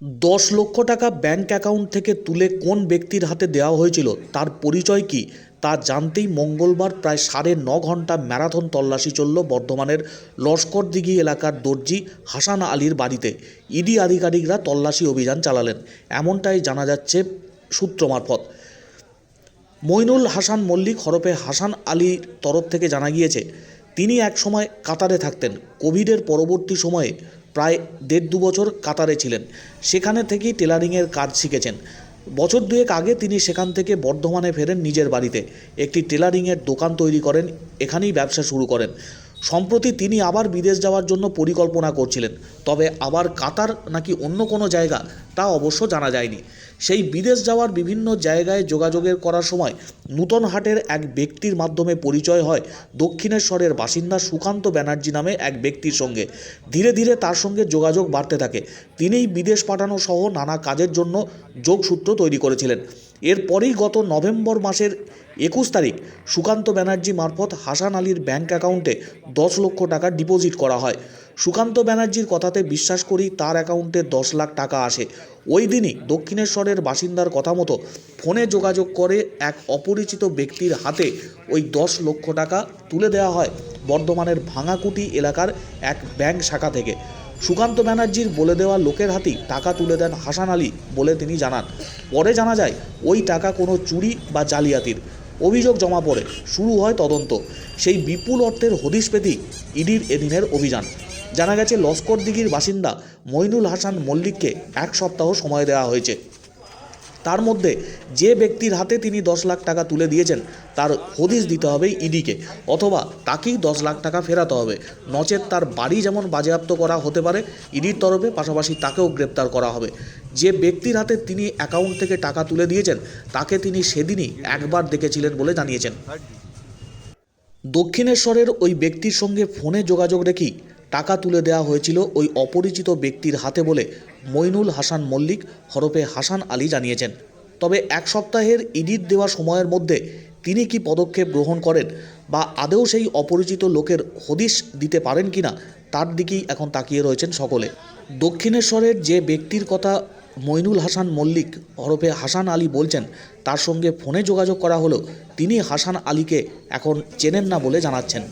দশ লক্ষ টাকা ব্যাঙ্ক অ্যাকাউন্ট থেকে তুলে কোন ব্যক্তির হাতে দেওয়া হয়েছিল, তার পরিচয় কি, তা জানতেই মঙ্গলবার প্রায় সাড়ে ন ঘণ্টা ম্যারাথন তল্লাশি চলল বর্ধমানের লস্করদিঘি এলাকার দর্জি হাসান আলীর বাড়িতে। ইডি আধিকারিকরা তল্লাশি অভিযান চালালেন, এমনটাই জানা যাচ্ছে সূত্র মারফত। মইনুল হাসান মল্লিক হরফে হাসান আলীর তরফ থেকে জানা গিয়েছে, তিনি এক সময় কাতারে থাকতেন। কোভিডের পরবর্তী সময়ে প্রায় দেড় দু বছর কাতারে ছিলেন। সেখানে থেকেই টেলারিংয়ের কাজ শিখেছেন। বছর দুয়েক আগে তিনি সেখান থেকে বর্ধমানে ফেরেন নিজের বাড়িতে। একটি টেলারিংয়ের দোকান তৈরি করেন, এখানেই ব্যবসা শুরু করেন। সম্প্রতি তিনি আবার বিদেশ যাওয়ার জন্য পরিকল্পনা করছিলেন। তবে আবার কাতার নাকি অন্য কোনো জায়গা তা অবশ্য জানা যায়নি। সেই বিদেশ যাওয়ার বিভিন্ন জায়গায় যোগাযোগের করার সময় নূতন হাটের এক ব্যক্তির মাধ্যমে পরিচয় হয় দক্ষিণেশ্বরের বাসিন্দা সুকান্ত ব্যানার্জি নামে এক ব্যক্তির সঙ্গে। ধীরে ধীরে তার সঙ্গে যোগাযোগ বাড়তে থাকে। তিনিই বিদেশ পাঠানো সহ নানা কাজের জন্য যোগসূত্র তৈরি করেছিলেন। এরপরেই গত নভেম্বর মাসের একুশ তারিখ সুকান্ত ব্যানার্জি মারফত হাসান আলীর ব্যাঙ্ক অ্যাকাউন্টে দশ লক্ষ টাকা ডিপোজিট করা হয়। সুকান্ত ব্যানার্জির কথাতে বিশ্বাস করি তার অ্যাকাউন্টে দশ লাখ টাকা আসে। ওই দিনই দক্ষিণেশ্বরের বাসিন্দার কথা মতো ফোনে যোগাযোগ করে এক অপরিচিত ব্যক্তির হাতে ওই দশ লক্ষ টাকা তুলে দেওয়া হয় বর্ধমানের ভাঙাকুটি এলাকার এক ব্যাংক শাখা থেকে। সুকান্ত ব্যানার্জির বলে দেওয়া লোকের হাতেই টাকা তুলে দেন হাসান আলী বলে তিনি জানান। পরে জানা যায়, ওই টাকা কোনো চুরি বা জালিয়াতির। অভিযোগ জমা পড়ে, শুরু হয় তদন্ত। সেই বিপুল অর্থের হদিশ পেতেই ইডির এদিনের অভিযান। জানা গেছে, লস্কর দিঘির বাসিন্দা মইনুল হাসান মল্লিককে এক সপ্তাহ সময় দেওয়া হয়েছে। তার মধ্যে যে ব্যক্তির হাতে তিনি দশ লাখ টাকা তুলে দিয়েছেন, তার হদিস দিতে হবে ইডিকে, অথবা তাকেই দশ লাখ টাকা ফেরাতে হবে। নচেত তার বাড়ি যেমন বাজেয়াপ্ত করা হতে পারে, ইডির তরফে পাশাপাশি তাকেও গ্রেপ্তার করা হবে। যে ব্যক্তির হাতে তিনি অ্যাকাউন্ট থেকে টাকা তুলে দিয়েছেন, তাকে তিনি সেদিনই একবার দেখেছিলেন বলে জানিয়েছেন। দক্ষিণেশ্বরের ওই ব্যক্তির সঙ্গে ফোনে যোগাযোগ রেখেই টাকা তুলে দেওয়া হয়েছিল ওই অপরিচিত ব্যক্তির হাতে বলে মইনুল হাসান মল্লিক হরফে হাসান আলী জানিয়েছেন। তবে এক সপ্তাহের ইডিট দেওয়া সময়ের মধ্যে তিনি কি পদক্ষেপ গ্রহণ করেন বা আদেও সেই অপরিচিত লোকের হদিশ দিতে পারেন কিনা তার দিকেই এখন তাকিয়ে রয়েছেন সকলে। দক্ষিণেশ্বরের যে ব্যক্তির কথা মইনুল হাসান মল্লিক হরফে হাসান আলী বলছেন, তার সঙ্গে ফোনে যোগাযোগ করা হলেও তিনি হাসান আলীকে এখন চেনেন না বলে জানাচ্ছেন।